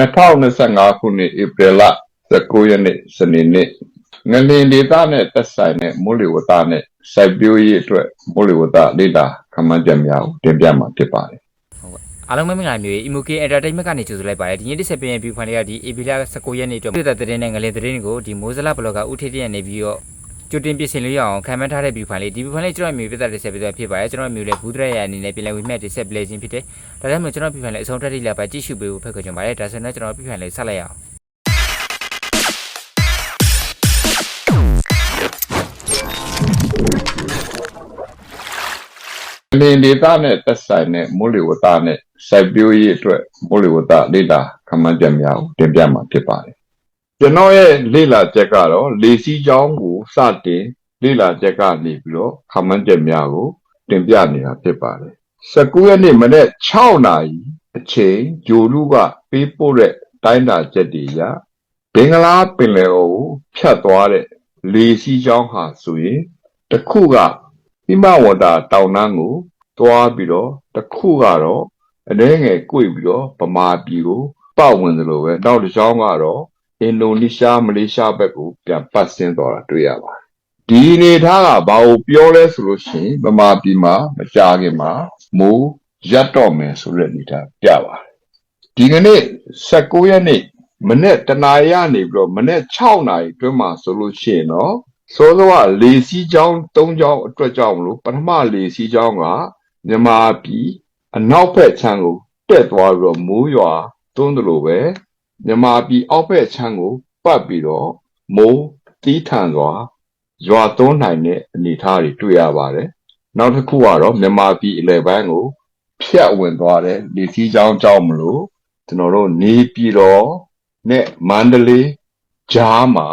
2025ခုနှစ်ဧပြီလ19ရက်နေ့စနေနေ့ငလင်ဒေသနဲ့သက်ဆိုင်တဲ့မိုးလေဝသနဲ့စိုက်ပျိုးရေးအတွက်မိုးလေဝသလေ့လာခန့်မှန်းချက်များကိုတင်ပြမှာဖြစ်ပါတယ်အားလုံးပဲမင်္ဂလာမျိုး Emoke Entertainment ကနေကြိုဆိုလိုက်ပါတယ်ဒီနေ့တစ်ဆက်ပြင်ပြီးဖိုင်လေးကဒီ AP လာ19ရက်နေ့အတွက်ပြည်သက်တဲ့တဲ့ငလင်တဲ့တွေကိုဒီမိုးစလာဘလော့ကဦးထေးတဲ့နေပြီးတော့ ကြိုတင်ပြင်ဆင်လို့ရအောင်ခံမှန်းထားတဲ့ဗီဖိုင်လေးဒီဗီဖိုင်လေးကျွန်တော်မျိုးပြည်သက်တဲ့ဆက်ပြီးတော့ဖြစ်ပါတယ်ကျွန်တော်မျိုးလည်းဘူးဒရက်ရအနေနဲ့ပြင်လည်ဝိမြတ်တစ်ဆက်ပလေခြင်းဖြစ်တယ်ဒါကြောင့်မို့ကျွန်တော်ဗီဖိုင်လေးအဆုံးထက်ထိလာပါကြည့်ရှုပေးဖို့ဖက်ခွင့်ကြပါတယ်ဒါဆိုရင်ကျွန်တော်ဗီဖိုင်လေးဆက်လိုက်ရအောင်ငလင်ဒေသနဲ့သက်ဆိုင်တဲ့မိုးလေဝသနဲ့စိုက်ပျိုးရေးအတွက်မိုးလေဝသလေ့လာခန့်မှန်းချက်များကိုတင်ပြမှာဖြစ်ပါတယ် ကျွန်တော်ရဲ့လေ့လာချက်ကတော့လေစီးကြောင်းကိုစတင်လေ့လာချက်ကနေပြီးတော့ခန့်မှန်းချက်များကိုတင်ပြနေတာဖြစ်ပါတယ်19ရက်နေ့မနေ့6နာရီအချိန်ဂျိုလူကပေးပို့တဲ့တိုင်းတာချက်တွေအရဘင်္ဂလားပင်လယ်အော်ကိုဖြတ်သွားတဲ့လေစီးကြောင်းဟာဆိုရင်တစ်ခုကိမဝတာတောင်တန်းကိုသွားပြီးတော့တစ်ခုကတော့အနှဲငယ်꿰ပြီးတော့ဗမာပြည်ကိုပတ်ဝင်သလိုပဲနောက်တစ်ချောင်းကတော့ အင်ဒိုနီးရှားမလေးရှားဘက်ကိုပြန်ပတ်ဆင်းသွားတာတွေ့ရပါတယ်ဒီအနေထားကဘာကိုပြောလဲဆိုလို့ရှိရင်ဗမာပြည်မှာမကြာခင်မှာမိုးရပ်တော့မယ်ဆိုတဲ့အနေထားပြပါတယ်ဒီကနေ့19ရက်နေ့မနေ့တနာရီကနေပြီးတော့မနေ့6နာရီအတွင်းမှာဆိုလို့ရှိရင်တော့စောစောကလေစီးကြောင်း၃ကြောင်းအတွက်ကြောင့်မလို့ပထမလေစီးကြောင်းကမြန်မာပြည်အနောက်ဘက်ခြမ်းကိုတက်သွားပြီးတော့မိုးရွာသွန်းတယ်လို့ပဲ မြန်မာပြည်အောက်ဘက်ခြမ်းကိုပတ်ပြီးတော့မိုးတီးထန်စွာရွာသွန်းနိုင်တဲ့အနေအထားတွေတွေ့ရပါတယ်နောက်တစ်ခုကတော့မြန်မာပြည်အလယ်ပိုင်းကိုဖြတ်ဝင်သွားတဲ့လေစီးကြောင်းကြောင့်မလို့ကျွန်တော်တို့နေပြည်တော်နဲ့မန္တလေးကြားမှာ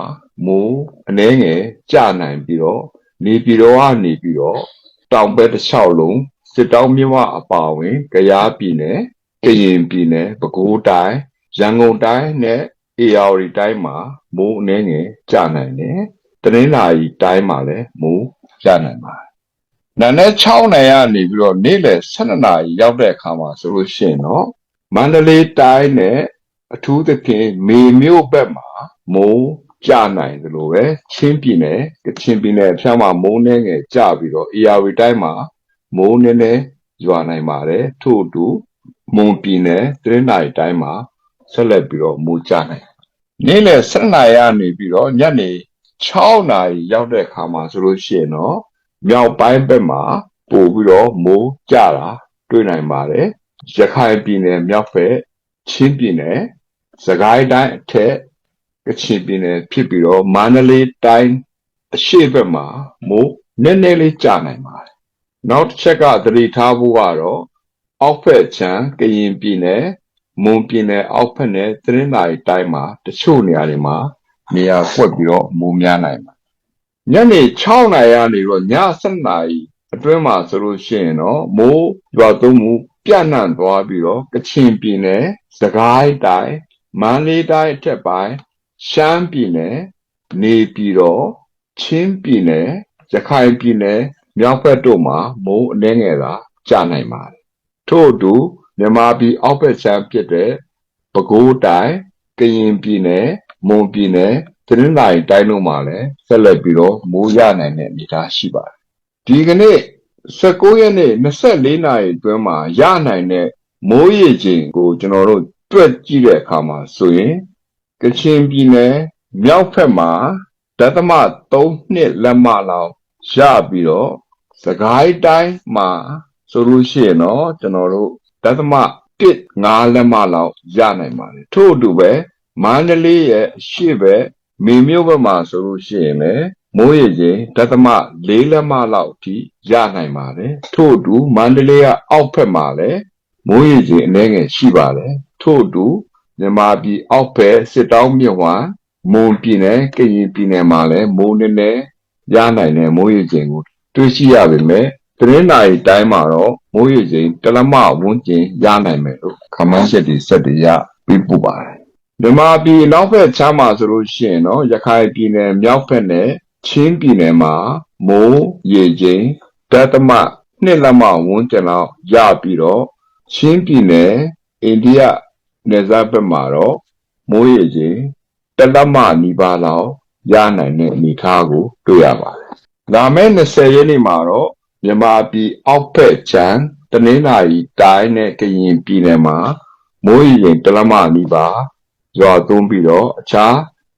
မိုးအနှဲငယ်ကျနိုင်ပြီးတော့နေပြည်တော်ကနေပြီးတော့တောင်ဘက်တစ်လျှောက်လုံးစစ်တောင်းမြဝအပါအဝင်ကယားပြည်နယ်ကရင်ပြည်နယ်ပဲခူးတိုင်း ရန်ကုန်တိုင်းနဲ့အေရဝတီတိုင်းမှာမိုးအနှဲငယ်ကျနိုင်တယ်တနင်္လာရီတိုင်းမှာလည်းမိုးကျနိုင်ပါတယ်နာနဲ့6နိုင်ကနေပြီးတော့နေ့လယ်12နာရီရောက်တဲ့အခါမှာဆိုလို့ရှိရင်တော့မန္တလေးတိုင်းနဲ့အထူးသဖြင့်မေမြို့ဘက်မှာမိုးကြနိုင်တယ်လို့ပဲချင်းပြည်နယ်ကချင်ပြည်နယ်အဖြမ်းမှာမိုးနှဲငယ်ကြပြီးတော့အေရဝတီတိုင်းမှာမိုးနည်းနည်းရွာနိုင်ပါတယ်ထို့အတူမွန်ပြည်နယ်တရင်းနိုင်တိုင်းမှာ ဆက်လက်ပြီးတော့မိုးကြနိုင်နေ့လယ်7နာရီကနေပြီးတော့ညနေ6နာရီရောက်တဲ့အခါမှာဆိုလို့ရှိရင်တော့မြောက်ပိုင်းဘက်မှာပို့ပြီးတော့မိုးကြတာတွေ့နိုင်ပါတယ်ရခိုင်ပြည်နယ်မြောက်ဘက်ချင်းပြည်နယ်စကိုင်းတိုင်းအထက်ကချင်ပြည်နယ်ဖြစ်ပြီးတော့မန္တလေးတိုင်းအရှေ့ဘက်မှာမိုးနည်းနည်းလေးကျနိုင်ပါတယ်။နောက်တစ်ချက်ကသတိထားဖို့ကတော့အောက်ဘက်ချမ်းကရင်ပြည်နယ် မွန်ပြည်နယ်အောက်ဘက်နဲ့သရင်းနိုင်တိုင်းမှာတချို့နေရာတွေမှာနေရာကွက်ပြီးတော့မိုးများနိုင်ပါတယ်။ညနေ6နာရီကနေတော့ည7နာရီအတွင်းမှာဆိုလို့ရှိရင်တော့မိုးရွာသွန်းမှုပြန့်နှံ့သွားပြီးတော့ကချင်ပြည်နယ်စကိုင်းတိုင်းမန္တလေးတိုင်းအထက်ပိုင်းရှမ်းပြည်နယ်နေပြည်တော်ချင်းပြည်နယ်ရခိုင်ပြည်နယ်မြောက်ဘက်တို့မှာမိုးအနှဲငယ်သာကျနိုင်ပါတယ်ထို့အတူ မြန်မာပြည်အောက်ဘက်ခြမ်းဖြစ်တဲ့ပဲခူးတိုင်းကရင်ပြည်နယ်မွန်ပြည်နယ်သရင်းနိုင်တိုင်းတို့မှာလည်းဆက်လက်ပြီးတော့မိုးရနိုင်တဲ့အနေအထားရှိပါတယ်ဒီကနေ့19ရက်နေ့24နာရီအတွင်းမှာရနိုင်တဲ့မိုးရေချိန်ကိုကျွန်တော်တို့တွက်ကြည့်တဲ့အခါမှာဆိုရင်ကချင်ပြည်နယ်မြောက်ဘက်မှာဒသမ3နှစ်လက်မလောက်ရပြီးတော့စကိုင်းတိုင်းမှာဆိုလို့ရှိရင်တော့ကျွန်တော်တို့ ဒသမ1 5လက်မလောက်ရနိုင်ပါတယ်ထို့အတူပဲမန္တလေးရဲ့အရှေ့ဘက်မေမြို့ဘက်မှာဆိုလို့ရှိရင်လည်းမိုးရေချိန်ဒသမ4လက်မလောက်အထိရနိုင်ပါတယ်ထို့အတူမန္တလေးကအောက်ဘက်မှာလည်းမိုးရေချိန်အနည်းငယ်ရှိပါတယ်ထို့အတူမြန်မာပြည်အောက်ဘက်စစ်တောင်းမြစ်ဝမ်းမွန်ပြည်နယ်ကရင်ပြည်နယ်မှာလည်းမိုးနည်းနည်းရနိုင်တဲ့မိုးရေချိန်ကိုတွေ့ရှိရပေမဲ့ တရင်းနိုင်တိုင်းမှာတော့မိုးရေချိန်တလမဝန်းကျင်ရနိုင်မယ်လို့ခန့်မှန်းချက်တွေစက်တွေရပြီးပူပါတယ်မြန်မာပြည်နောက်ဘက်ခြမ်းမှာဆိုလို့ရှိရင်တော့ရခိုင်ပြည်နယ်မြောက်ဘက်နဲ့ချင်းပြည်နယ်မှာမိုးရေချိန်ဒသမနှစ်လက်မဝန်းကျင်လောက်ရပြီးတော့ချင်းပြည်နယ်အိန္ဒိယနေစားဘက်မှာတော့မိုးရေချိန်တလက်မနီးပါးလောက်ရနိုင်တဲ့အနေအထားကိုတွေ့ရပါတယ်။ဒါမဲ့20ရက်နေ့မှာတော့ မြန်မာပြည်အောက်ဘက်ချမ်းတနင်္လာရီတိုင်းနဲ့ကရင်ပြည်နယ်မှာမိုးရေချိန်တလက်မနီးပါးရွာသွန်းပြီးတော့အခြား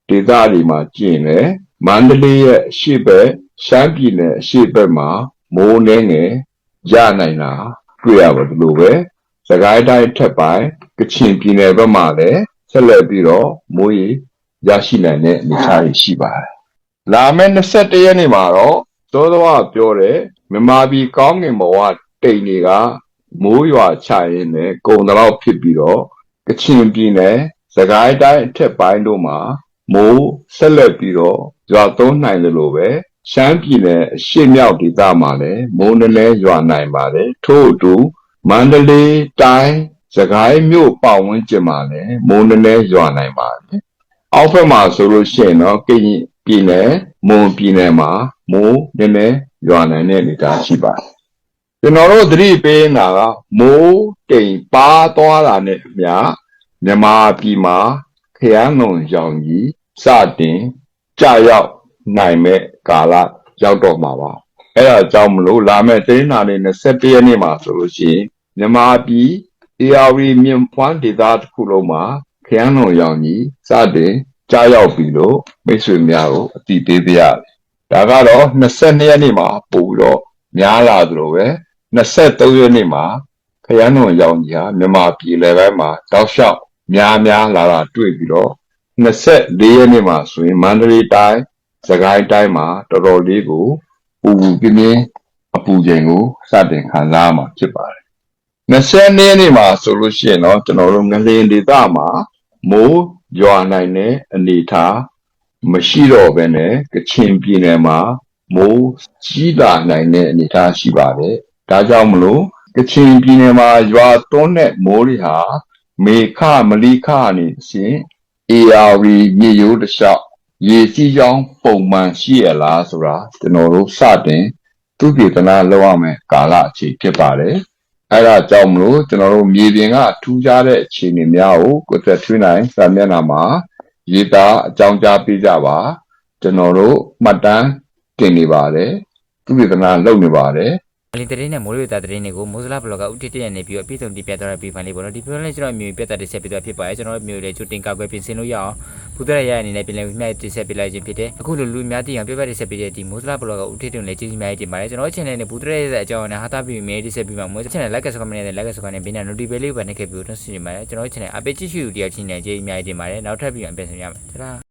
ဒေသတွေမှာကျင်တယ်မန္တလေးရဲ့အရှေ့ဘက်ရှမ်းပြည်နယ်အရှေ့ဘက်မှာမိုးနှင်းငယ်ရနိုင်တာတွေ့ရပါတယ်လို့ပဲစကိုင်းတိုင်းထက်ပိုင်းကချင်ပြည်နယ်ဘက်မှာလည်းဆက်လက်ပြီးတော့မိုးရေရရှိနိုင်တဲ့အနေအထားတွေရှိပါတယ်။လာမယ့်21ရက်နေ့မှာတော့သောသောပြောတဲ့ မြန်မာပြည်ကောင်းကင်ဘဝတိမ်တွေကမိုးရွာချရင်းနဲ့ကုံတော့ဖြစ်ပြီးတော့ကချင်ပြည်နယ်စကိုင်းတိုင်းအထက်ပိုင်းတို့မှာမိုးဆက်လက်ပြီးတော့ရွာသွန်းနိုင်တယ်လို့ပဲရှမ်းပြည်နယ်အရှေ့မြောက်ဒေသမှာလည်းမိုးနည်းနည်းရွာနိုင်ပါတယ်ထို့အတူမန္တလေးတိုင်းစကိုင်းမြို့ပတ်ဝန်းကျင်မှာလည်းမိုးနည်းနည်းရွာနိုင်ပါတယ်အောက်ဘက်မှာဆိုလို့ရှိရင်တော့ကရင်ပြည်နယ်မွန်ပြည်နယ်မှာမိုးနည်းနည်း ရွာနိုင်တဲ့အနေအထားရှိပါတယ်ကျွန်တော်တို့သတိပေးနေတာကမိုးတိမ်ပါသွားတာနဲ့အမျှမြန်မာပြည်မှာခရမ်းလွန်ရောင်ကြီးစတင်ကြာရောက်နိုင်မဲ့ကာလရောက်တော့မှာပါအဲ့ဒါကြောင့်မလို့လာမယ့်တင်းနာလေး21ရက်နေ့မှာဆိုလို့ရှိရင်မြန်မာပြည် ARV မြို့ဖွမ်းဒေသတစ်ခုလုံးမှာခရမ်းလွန်ရောင်ကြီးစတင်ကြာရောက်ပြီလို့မိတ်ဆွေများကိုအသိပေးပါရစေ ဒါကတော့22ရက်နေ့မှာပို့ပြီးတော့များလာသလိုပဲ23ရက်နေ့မှာခရမ်းလွန်ရောင်ကြီးဟာမြန်မာပြည်လယ်ပိုင်းမှာတောက်လျှောက်များများလာတာတွေ့ပြီးတော့24ရက်နေ့မှာဆိုရင်မန္တလေးတိုင်းစကိုင်းတိုင်းမှာတော်တော်လေးကိုပူပူပြင်းပြင်းအပူချိန်ကိုစတင်ခံစားရမှာဖြစ်ပါတယ်20ရက်နေ့မှာဆိုလို့ရှိရင်တော့ကျွန်တော်တို့ငလင်ဒေသမှာမိုးရွာနိုင်တဲ့အနေအထား မရှိတော့ဘဲနဲ့ကချင်ပြည်နယ်မှာမိုးကြီးလာနိုင်တဲ့အနေအထားရှိပါတယ်ဒါကြောင့်မလို့ကချင်ပြည်နယ်မှာရွာသွန်းတဲ့မိုးတွေဟာမေခမလိခအနေဖြင့် ARV မြေရိုးတစ်လျှောက်ရေစီးကြောင်းပုံမှန်ရှိရလားဆိုတာကျွန်တော်တို့စတင်သူပြေသနာလောက်ရမယ်ကာလအချိန်ဖြစ်ပါတယ်အဲဒါကြောင့်မလို့ကျွန်တော်တို့မြေပြင်ကထူးခြားတဲ့အခြေအနေများကိုကိုယ်သက်ထွေးနိုင်စာမျက်နှာမှာ ရေးသားအကြောင်းကြားပေးကြပါကျွန်တော်တို့မှတ်တမ်းတင်နေပါတယ်သူပြေသနာလုပ်နေပါတယ် အလင်းသတင်းနဲ့မိုးလေဝသသတင်းတွေကိုမိုးစလာဘလော့ကဥတီတရနေပြီးတော့အပြည့်စုံတင်ပြသွားတဲ့ပြီးဖိုင်လေးပေါ့နော်ဒီပြောလဲကျွန်တော်မျိုးပြတ်တက်တစ်ဆက်ပြီးတော့ဖြစ်ပါတယ်ကျွန်တော်မျိုးလေးချူတင်ကောက်ွယ်ပြင်ဆင်လို့ရအောင်ဘူးတဲ့ရရအနေနဲ့ပြင်လဲမြတ်တစ်ဆက်ပြလိုက်ခြင်းဖြစ်တယ်အခုလိုလူအများသိအောင်ပြပြတစ်ဆက်ပြီးတဲ့ဒီမိုးစလာဘလော့ကဥတီတင်လေးကျေးဇူးများတင်ပါတယ်ကျွန်တော် channel နဲ့ဘူးတဲ့ရတဲ့အကြောင်းနဲ့ဟာတာပြီးမြဲတစ်ဆက်ပြီးမှမိုး channel like ဆက်ကမနဲ့ like ဆက်ကနဲ့ဘင်းနဲ့ notification လေးပဲနှိပ်ခဲ့ပြီးတော့ဆွေးနွေးပါတယ်ကျွန်တော် channel အပိတ်ကြည့်ရှုတရားချင်းနဲ့ကျေးဇူးများတင်ပါတယ်နောက်ထပ်ပြီးအပြင်ဆင်ရမယ်တဒါ